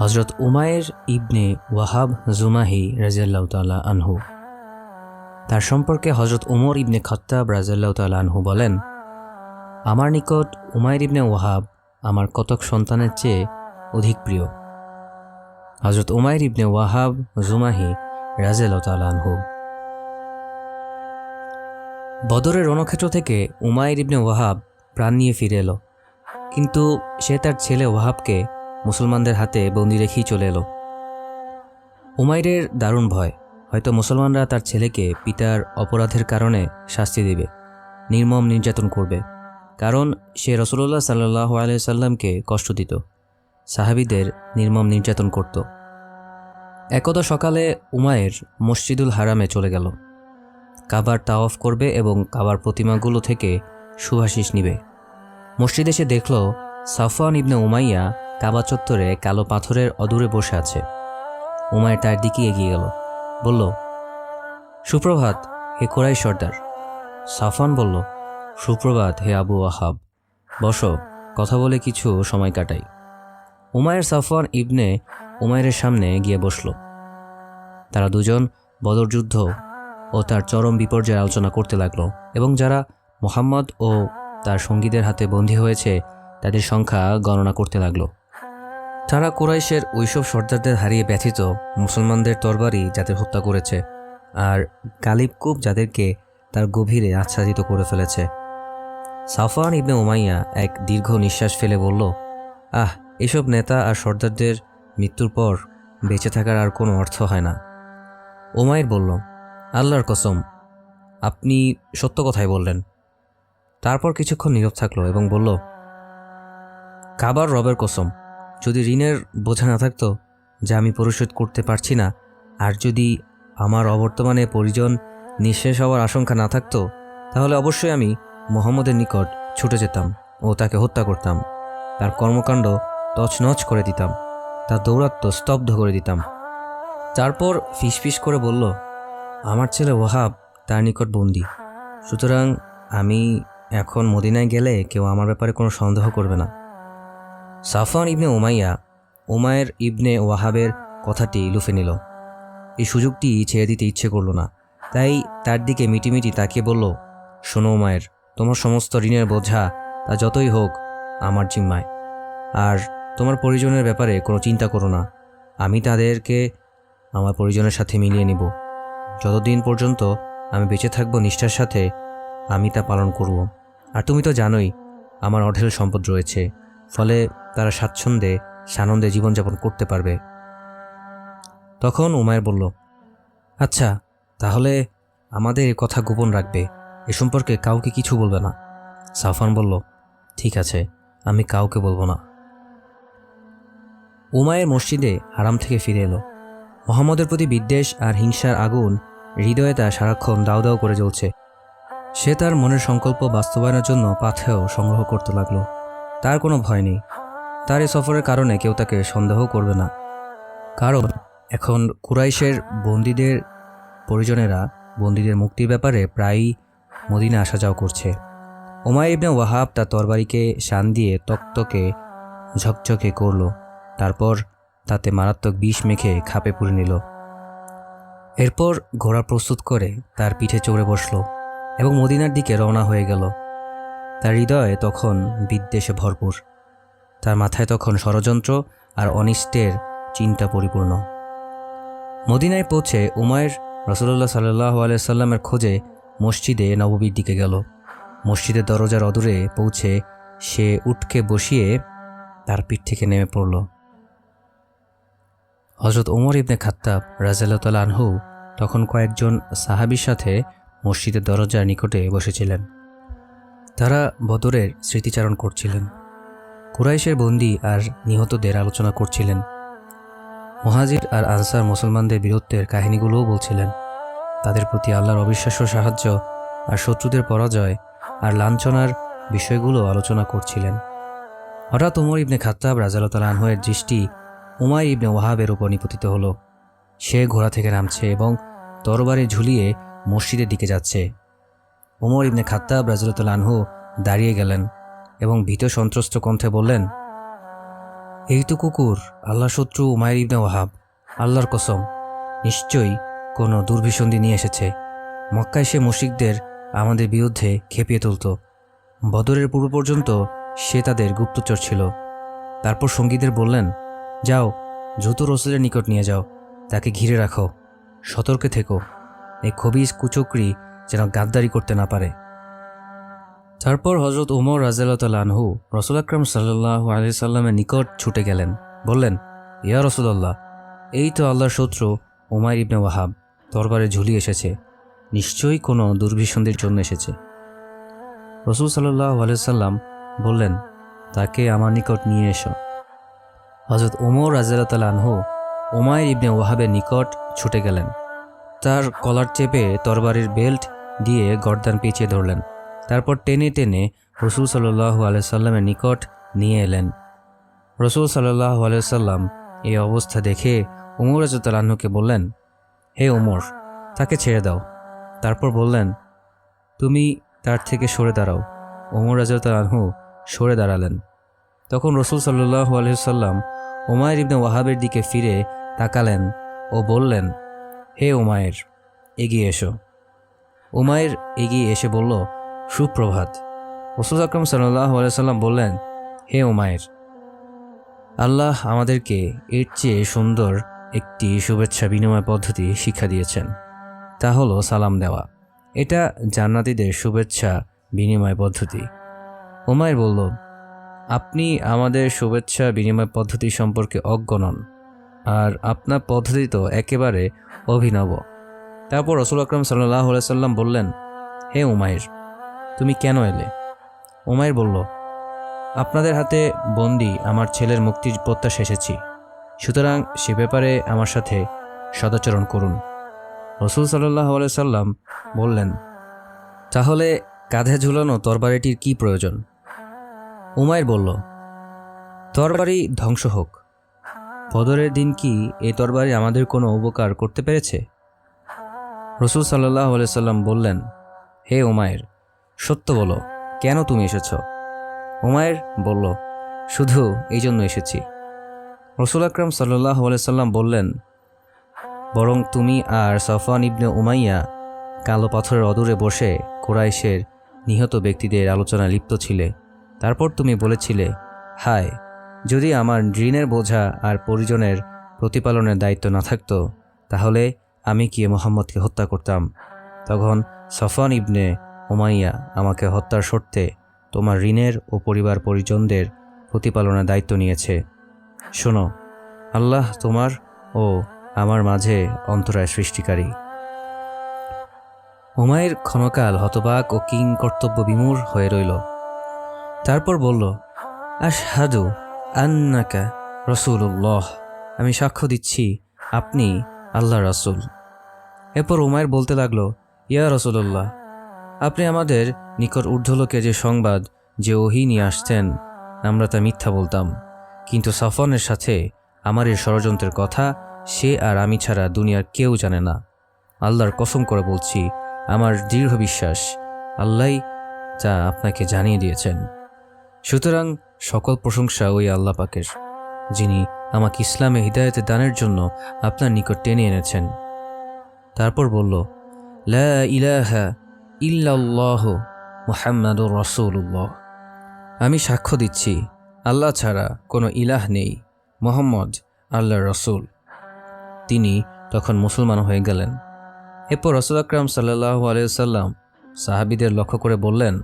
হজরত উমায়ের ইবনে ওয়াহাব জুমাহি রাজিয়াল্লাহ তাল্লাহ আনহু। তার সম্পর্কে হজরত উমর ইবনে খত্তাব রাজিয়াল্লাহ তাল্লাহ আনহু বলেন, আমার নিকট উমায়ের ইবনে ওয়াহাব আমার কতক সন্তানের চেয়ে অধিক প্রিয়। হজরত উমায়ের ইবনে ওয়াহাব জুমাহি রাজিয়াল্লাহ তাল্লাহ আনহু। বদরের রণক্ষেত্র থেকে উমায়ের ইবনে ওয়াহাব প্রাণ নিয়ে ফিরে এলো। কিন্তু সে তার ছেলে ওয়াহাবকে মুসলমানদের হাতে বন্দি রেখেই চলে এলো। উমাইরের দারুণ ভয়, হয়তো মুসলমানরা তার ছেলেকে পিতার অপরাধের কারণে শাস্তি দেবে, নির্মম নির্যাতন করবে, কারণ সে রসুল্লাহ সাল্লাহ আলিয়াল্লামকে কষ্ট দিত, সাহাবিদের নির্মম নির্যাতন করত। একদা সকালে উমায়ের মসজিদুল হারামে চলে গেল। কাবার তাওয়াফ করবে এবং কাবার প্রতিমাগুলো থেকে সুভাশিস নিবে। মসজিদে সে দেখল সাফওয়ান ইবনে উমাইয়া কাবা চত্বরে কালো পাথরের অদূরে বসে আছে। উমায় তার দিকে এগিয়ে গেল। বলল, সুপ্রভাত, হে কোরাই সর্দার। সাফান বলল, সুপ্রভাত, হে আবু আহাব বসো, কথা বলে কিছু সময় কাটাই। উমায়ের সাফওয়ান ইবনে উমায়ের সামনে গিয়ে বসল। তারা দুজন বদর যুদ্ধ ও তার চরম বিপর্যয় আলোচনা করতে লাগল এবং যারা মোহাম্মদ ও তার সঙ্গীদের হাতে বন্দী হয়েছে, তাদের সংখ্যা গণনা করতে লাগল। তারা কুরাইশের ওইসব সর্দারদের হারিয়ে ব্যথিত মুসলমানদের তরবারি যাদের হত্যা করেছে আর গালিবকুব যাদেরকে তার গভীরে আচ্ছাদিত করে ফেলেছে। সাফান ইবনে উমাইয়া এক দীর্ঘ নিঃশ্বাস ফেলে বলল, আহ, এসব নেতা আর সর্দারদের মৃত্যুর পর বেঁচে থাকার আর কোনো অর্থ হয় না। ওমায়ের বলল, আল্লাহর কসম, আপনি সত্য কথাই বললেন। তারপর কিছুক্ষণ নীরব থাকল এবং বলল, কাবার রবের কসম যদি ঋণের বোঝা না থাকতো যা আমি পরিশোধ করতে পারছি না, আর যদি আমার অবর্তমানে পরিজন নিঃশেষ হওয়ার আশঙ্কা না থাকতো, তাহলে অবশ্যই আমি মোহাম্মদের নিকট ছুটে যেতাম ও তাকে হত্যা করতাম। তার কর্মকাণ্ড তছনছ করে দিতাম, তার দৌরাত্ম স্তব্ধ করে দিতাম। তারপর ফিসফিস করে বলল, আমার ছেলে ওহাব তার নিকট বন্দি। সুতরাং আমি এখন মদিনায় গেলে কেউ আমার ব্যাপারে কোনো সন্দেহ করবে না। সাফান ইবনে ওমাইয়া ওমায়ের ইবনে ওয়াহাবের কথাটি লুফে নিল। এই সুযোগটি ছেড়ে দিতে ইচ্ছে করল না। তাই তার দিকে মিটিমিটি তাকিয়ে বলল, শোনো ওমায়ের তোমার সমস্ত ঋণের বোঝা তা যতই হোক আমার জিম্মায়। আর তোমার পরিজনের ব্যাপারে কোনো চিন্তা করো না। আমি তাদেরকে আমার পরিজনের সাথে মিলিয়ে নিব। যতদিন পর্যন্ত আমি বেঁচে থাকব নিষ্ঠার সাথে, আমি তা পালন করব। আর তুমি তো জানোই, আমার অঢেল সম্পদ রয়েছে। ফলে তারা স্বাচ্ছন্দ্যে সানন্দে জীবনযাপন করতে পারবে। তখন উমায়ের বলল আচ্ছা তাহলে আমাদের কথা গোপন রাখবে। এ সম্পর্কে কাউকে কিছু বলবে না। সাফান বলল, ঠিক আছে, আমি কাউকে বলব না। উমায়ের মসজিদে হারাম থেকে ফিরে এলো। মোহাম্মদের প্রতি বিদ্বেষ আর হিংসার আগুন হৃদয়ে তা সারাক্ষণ দাউ দাও করে জ্বলছে। সে তার মনের সংকল্প বাস্তবায়নের জন্য পাথেও সংগ্রহ করতে লাগল। তার কোনো ভয় নেই। তার এই সফরের কারণে কেউ তাকে সন্দেহ করবে না। কারণ এখন কুরাইশের বন্দীদের পরিজনেরা বন্দীদের মুক্তির ব্যাপারে প্রায়ই মদিনা আসা যাওয়া করছে। ওমায় ইবনে ওয়াহাব তার তরবারিকে শান দিয়ে তক্তকে ঝকঝকে করল। তারপর তাতে মারাত্মক বিষ মেখে খাপে পুরে নিল। এরপর ঘোড়া প্রস্তুত করে তার পিঠে চড়ে বসল এবং মদিনার দিকে রওনা হয়ে গেল। তার হৃদয়ে তখন বিদ্বেষে ভরপুর। তার মাথায় তখন ষড়যন্ত্র আর অনিষ্টের চিন্তা পরিপূর্ণ। মদিনায় পৌঁছে উমায়ের রসুল্লাহ সাল্লাহ আলাইসাল্লামের খোঁজে মসজিদে নববীর দিকে গেল। মসজিদের দরজার অদূরে পৌঁছে সে উঠকে বসিয়ে তার পিঠ থেকে নেমে পড়ল। হজরত ওমর ইবনে খাত্তাব রাজাল্লাহ আনহু তখন কয়েকজন সাহাবির সাথে মসজিদের দরজার নিকটে বসেছিলেন। তারা বদরের স্মৃতিচারণ করছিলেন। কুরাইশের বন্দি আর নিহতদের আলোচনা করছিলেন। মহাজির আর আনসার মুসলমানদের বীরত্বের কাহিনীগুলোও বলছিলেন। তাদের প্রতি আল্লাহর অবিশ্বাস্য সাহায্য আর শত্রুদের পরাজয় আর লাঞ্ছনার বিষয়গুলো আলোচনা করছিলেন। হঠাৎ উমর ইবনে খাত্তাব রাজালতাল আনহের দৃষ্টি উমাই ইবনে ওয়াহাবের উপর নিপতিত হলো। সে ঘোড়া থেকে নামছে এবং তরবারে ঝুলিয়ে মসজিদের দিকে যাচ্ছে। ওমর ইবনে খাত্তাব রাজরতুল আনহু দাঁড়িয়ে গেলেন এবং ভীত সন্ত্রস্ত কণ্ঠে বললেন, এই তো কুকুর আল্লাহ শত্রু উমায়ের ইবনে ওয়াহাব, আল্লাহর কসম, নিশ্চয়ই কোনো দুর্বিসন্ধি নিয়ে এসেছে। মক্কায় সে মুশিকদের আমাদের বিরুদ্ধে খেপিয়ে তুলত। বদরের পূর্ব পর্যন্ত সে তাদের গুপ্তচর ছিল। তারপর সঙ্গীদের বললেন, যাও, দ্রুত রসুলের নিকট নিয়ে যাও। তাকে ঘিরে রাখো। সতর্কে থেকো। এই খবিজ কুচক্রি যেন গাদ্দারি করতে না পারে। তারপর হজরত উমর রাজিয়ালতালহু রসুল আকরম সাল্লাহ আলি সাল্লামের নিকট ছুটে গেলেন। বললেন, ইয়া রসুল্লাহ এই তো আল্লাহর শত্রু উমায় ইবনে ওয়াহাব, দরবারে ঝুলি এসেছে। নিশ্চয়ই কোনো দুর্বিসন্ধির জন্য এসেছে। রসুল সাল্লাহ আলিয়াল্লাম বললেন, তাকে আমার নিকট নিয়ে এসো। হজরত ওমর রাজিয়ালতালহু উমায়ের ইবনে ওয়াহাবের নিকট ছুটে গেলেন। তার কলার চেপে তরবারির বেল্ট দিয়ে গর্দান পেঁচিয়ে ধরলেন। তারপর টেনে টেনে রসুল সাল্লাহ আলাইসাল্লামের নিকট নিয়ে এলেন। রসুল সাল্লাহ আলাইসাল্লাম এই অবস্থা দেখে উমর রাজতালাহকে বললেন, হে উমর, তাকে ছেড়ে দাও। তারপর বললেন, তুমি তার থেকে সরে দাঁড়াও। উমর রাজতালাহু সরে দাঁড়ালেন। তখন রসুল সাল্লাহ আলহিসাল্লাম উমায়ের ইবনে ওয়াহাবের দিকে ফিরে তাকালেন ও বললেন, হে উমায়ের এগিয়ে এসো। উমায়ের এগিয়ে এসে বলল, সুপ্রভাত। রসুল আকরম সাল্লাহ সাল্লাম বললেন, হে উমায়ের আল্লাহ আমাদেরকে এর চেয়ে সুন্দর একটি শুভেচ্ছা বিনিময় পদ্ধতি শিক্ষা দিয়েছেন। তা হলো সালাম দেওয়া। এটা জান্নাতিদের শুভেচ্ছা বিনিময় পদ্ধতি। উমায়ের বলল, আপনি আমাদের শুভেচ্ছা বিনিময় পদ্ধতি সম্পর্কে অজ্ঞ নন, আর আপনার পদ্ধতি তো একেবারে অভিনব। তারপর রসুল আকরম সাল্লাহ সাল্লাম বললেন, হে উমায়ের তুমি কেন এলে? উমায়ের বলল, আপনাদের হাতে বন্দি আমার ছেলের মুক্তির প্রত্যাশা এসেছি। সুতরাং সে ব্যাপারে আমার সাথে সদাচরণ করুন। রসুল সাল্লাহ সাল্লাম বললেন, তাহলে কাঁধে ঝুলানো তরবারিটির কি প্রয়োজন? উমায়ের বলল, তরবারি ধ্বংস হোক। বদরের দিন কি এই তরবারি আমাদের কোনো উপকার করতে পেরেছে? রসুল সাল্লাহ সাল্লাম বললেন, হে উমায়ের সত্য বলো, কেন তুমি এসেছ? উমায়ের বলল, শুধু এই জন্য এসেছি। রসুল আকরম সাল্লাহ সাল্লাম বললেন, বরং তুমি আর সফান ইবনে উমাইয়া কালো পাথরের অদূরে বসে কোরাইশের নিহত ব্যক্তিদের আলোচনায় লিপ্ত ছিলে। তারপর তুমি বলেছিলে, হায়, যদি আমার ঋণের বোঝা আর পরিজনের প্রতিপালনের দায়িত্ব না থাকতো, তাহলে আমি কি মোহাম্মদকে হত্যা করতাম? তখন সফান ইবনে উমাইয়া আমাকে হত্যার শর্তে তোমার ঋণের ও পরিবার পরিজনদের প্রতিপালনের দায়িত্ব নিয়েছে। শোনো, আল্লাহ তোমার ও আমার মাঝে অন্তরায় সৃষ্টিকারী। হুমায়ের ক্ষণকাল হতবাক ও কিং কর্তব্য বিমূর হয়ে রইল। তারপর বলল, আশহাদু আন্নাকা রসুল্লাহ আমি সাক্ষ্য দিচ্ছি, আপনি আল্লাহ রাসুল। এরপর উমায়ের বলতে লাগল, ইয়া রসুল্লাহ আপনি আমাদের নিকট ঊর্ধ্বলোকে যে সংবাদ, যে ওহি নিয়ে আসতেন আমরা তা মিথ্যা বলতাম। কিন্তু সাফনের সাথে আমার এই ষড়যন্ত্রের কথা সে আর আমি ছাড়া দুনিয়ার কেউ জানে না। আল্লাহর কসম করে বলছি, আমার দৃঢ় বিশ্বাস, আল্লাহ যা আপনাকে জানিয়ে দিয়েছেন। সুতরাং সকল প্রশংসা ওই আল্লাহ পাকের, যিনি আমাকে ইসলামে হৃদায়তে দানের জন্য আপনার নিকট টেনে এনেছেন। তারপর বলল, লা ইলাহা ইল্লাল্লাহ মুহাম্মাদুর রাসূলুল্লাহ। আমি সাক্ষ্য দিচ্ছি, আল্লাহ ছাড়া কোনো ইলাহ নেই, মোহাম্মদ আল্লাহ রসুল। তিনি তখন মুসলমান হয়ে গেলেন। এরপর রসুল আকরাম সাল্লাহ আলিয়াল্লাম সাহাবিদের লক্ষ্য করে বললেন,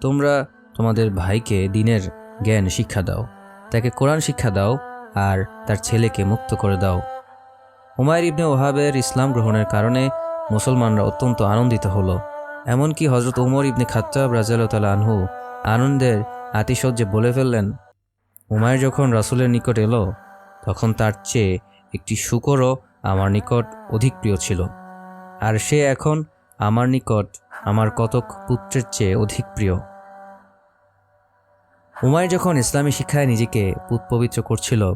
তোমরা তোমাদের ভাইকে দিনের জ্ঞান শিক্ষা দাও, তাকে কোরআন শিক্ষা দাও, আর তার ছেলেকে মুক্ত করে দাও। হুমায়ুর ইবনে ওহাবের ইসলাম গ্রহণের কারণে মুসলমানরা অত্যন্ত আনন্দিত হলো। এমনকি হজরত উমর ইবনে খাত্তাব রাজাল আনহু আনন্দের আতিশয্যে বলে ফেললেন উমায়ের যখন রাসুলের নিকট এলো, তখন তার চেয়ে একটি শুকরও আমার নিকট অধিক প্রিয় ছিল। আর সে এখন আমার নিকট আমার কতক পুত্রের চেয়ে অধিক প্রিয়। উমায়ের যখন ইসলামী শিক্ষায় নিজেকে পুৎপবিত্র করছিল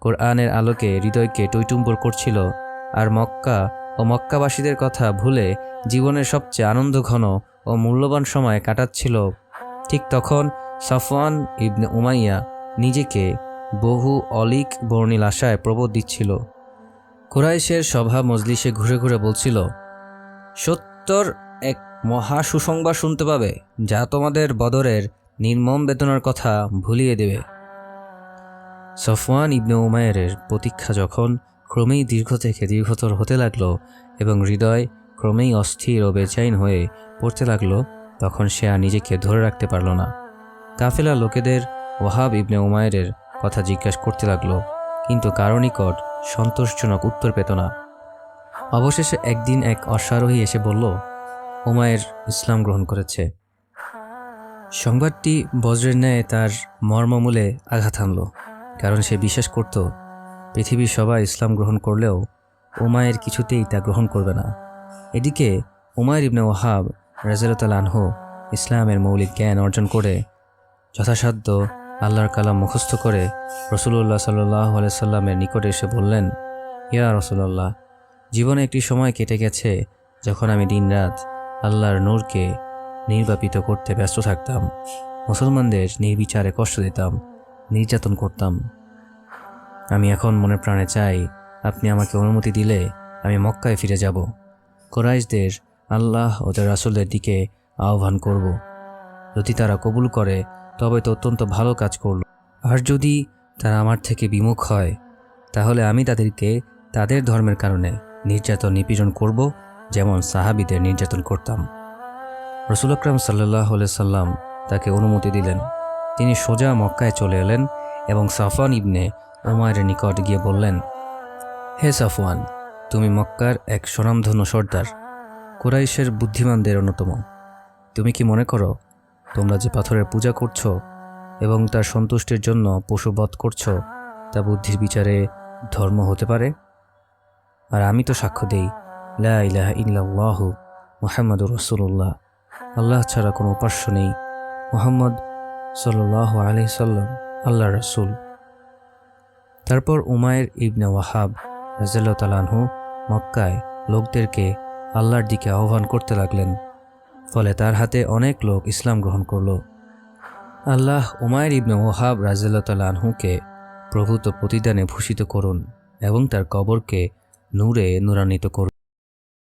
কোরআনের আলোকে হৃদয়কে টৈটুম্বর করছিল, আর মক্কা ও মক্কাবাসীদের কথা ভুলে জীবনের সবচেয়ে আনন্দঘন ও মূল্যবান সময় কাটাচ্ছিল। ঠিক তখন সাফওয়ান ইবনে উমাইয়া নিজেকে বহু অলিক বর্ণিল আশায় প্রবোধ দিচ্ছিল। কুরাইশের সভা মজলিসে ঘুরে ঘুরে বলছিল, সত্তর এক মহা সুসংবাদ শুনতে পাবে, যা তোমাদের বদরের নির্মম বেদনার কথা ভুলিয়ে দেবে। সফওয়ান ইবনে উমায়ের প্রতীক্ষা যখন ক্রমেই দীর্ঘ থেকে দীর্ঘতর হতে লাগল এবং হৃদয় ক্রমেই অস্থির ও বেচাইন হয়ে পড়তে লাগল, তখন সে আর নিজেকে ধরে রাখতে পারল না। কাফেলা লোকেদের ওয়াহাব ইবনে উমায়ের কথা জিজ্ঞাসা করতে লাগল, কিন্তু কারও নিকট সন্তোষজনক উত্তর পেত না। অবশেষে একদিন এক অশ্বারোহী এসে বলল উমায়ের ইসলাম গ্রহণ করেছে। সংবাদটি বজ্রের ন্যায় তার মর্মমূলে আঘাত হানল। কারণ সে বিশ্বাস করত, পৃথিবীর সবাই ইসলাম গ্রহণ করলেও উমায়ের কিছুতেই তা গ্রহণ করবে না। এদিকে উমায়ের ইবনে ওহাব রাজিয়াল আনহু ইসলামের মৌলিক জ্ঞান অর্জন করে যথাসাধ্য আল্লাহর কালাম মুখস্থ করে রসুল্লাহ সাল্লাহ সাল্লামের নিকটে এসে বললেন, ইয়া রসুল্লাহ জীবনে একটি সময় কেটে গেছে যখন আমি দিনরাত আল্লাহর নূরকে নির্বাপিত করতে ব্যস্ত থাকতাম। মুসলমানদের নির্বিচারে কষ্ট দিতাম। নির্যাতন করতাম। আমি এখন মনে প্রাণে চাই, আপনি আমাকে অনুমতি দিলে আমি মক্কায় ফিরে যাব। কোরাইশদের আল্লাহ ও তার রাসুলের দিকে আহ্বান করব। যদি তারা কবুল করে, তবে তো অত্যন্ত ভালো কাজ করল। আর যদি তারা আমার থেকে বিমুখ হয়, তাহলে আমি তাদেরকে তাদের ধর্মের কারণে নির্যাতন নিপীড়ন করব, যেমন সাহাবিদের নির্যাতন করতাম। রসুল আকরাম সাল্লাহ সাল্লাম তাকে অনুমতি দিলেন। তিনি সোজা মক্কায় চলে এলেন এবং সাফওয়ান ইবনে ওমায়ের নিকট গিয়ে বললেন, হে সাফওয়ান, তুমি মক্কার এক স্বনামধন্য সর্দার। কুরাইশের বুদ্ধিমানদের অন্যতম। তুমি কি মনে করো, তোমরা যে পাথরের পূজা করছ এবং তার সন্তুষ্টির জন্য পশুবধ করছ, তা বুদ্ধির বিচারে ধর্ম হতে পারে? আর আমি তো সাক্ষ্য দেই, লা ইলাহা ইল্লাল্লাহু মুহাম্মাদুর রাসূলুল্লাহ। আল্লাহ ছাড়া কোনো উপাস্য নেই। মোহাম্মদ সাল্লাহ আলি সাল্লাম আল্লাহ রসুল। তারপর উমায়ের ইবনে ওয়াহাব তালানহু মক্কায় লোকদেরকে আল্লাহর দিকে আহ্বান করতে লাগলেন। ফলে তার হাতে অনেক লোক ইসলাম গ্রহণ করল। আল্লাহ উমায়ের ইবনে ওয়াহাব রাজিয়াল্লাহ তালানহুকে প্রভূত প্রতিদানে ভূষিত করুন এবং তার কবরকে নূরে নূরান্বিত করুন।